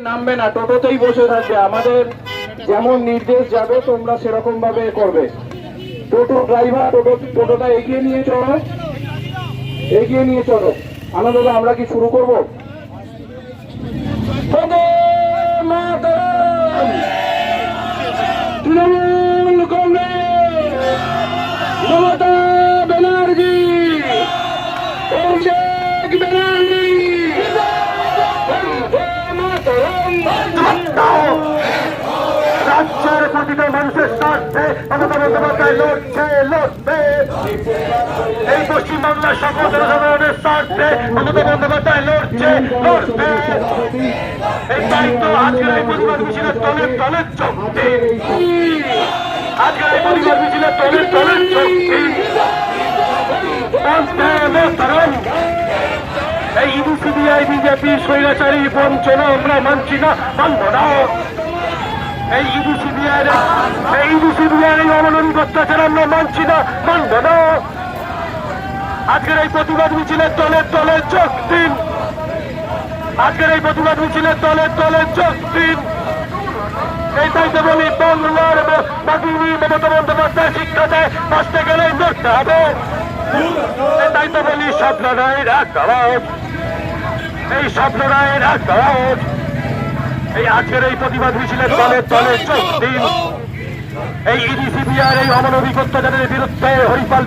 নামবে না, টোটোতেই বসে থাকবে। আমাদের যেমন নির্দেশ যাবে, তোমরা সেরকম ভাবে করবে। টোটো ড্রাইভার, টোটো টোটোটা এগিয়ে নিয়ে চলো। এগিয়ে নিয়ে চলো। আনন্দ আমরা কি শুরু করব? মাতরম! রাজ্যের প্রতিটা মানুষের স্বার্থে মমতা বন্দ্যোপাধ্যায় লড়ছে, লড়বে। এই পশ্চিমবাংলার সকল জনসাধারণের স্বার্থে মমতা বন্দ্যোপাধ্যায় লড়ছে, লড়বে। এই দায়িত্ব আজকের এই প্রতিবাদ মিছিলের তলের তলের চক্তি আজকের এই প্রতিবাদ মিছিলের তলের তলের চক্তি বন্দে। এই ইডি সিবিআই, বিজেপি, স্বৈরাচারী বঞ্চনা আমরা মানছি না, মানব না। এই ইডি সিবিআই, এই ইডি সিবিআই, এই অমানবিক আমরা মানছি না, মানব না। আজকের এই প্রতিবাদ মিছিলের তলের তলের চোখ দিন আজকের এই প্রতিবাদ মিছিলের তলের তলের চোখ দিন এই তাইতে বলি, বাংলার মমতা বন্দ্যোপাধ্যায় শিক্ষা দেয় বাঁচতে গেলে লড়তে হবে। এই তাইতে বলি সব লড়াইয়ের এক আওয়াজ এই সব রায়ের আওয়াজ এই আজকের এই প্রতিবাদ মিছিলের তলে তলে চোখ দিন। এই ইডিসিপিআর এই অমানবিক অত্যাচারের বিরুদ্ধে হরিপাল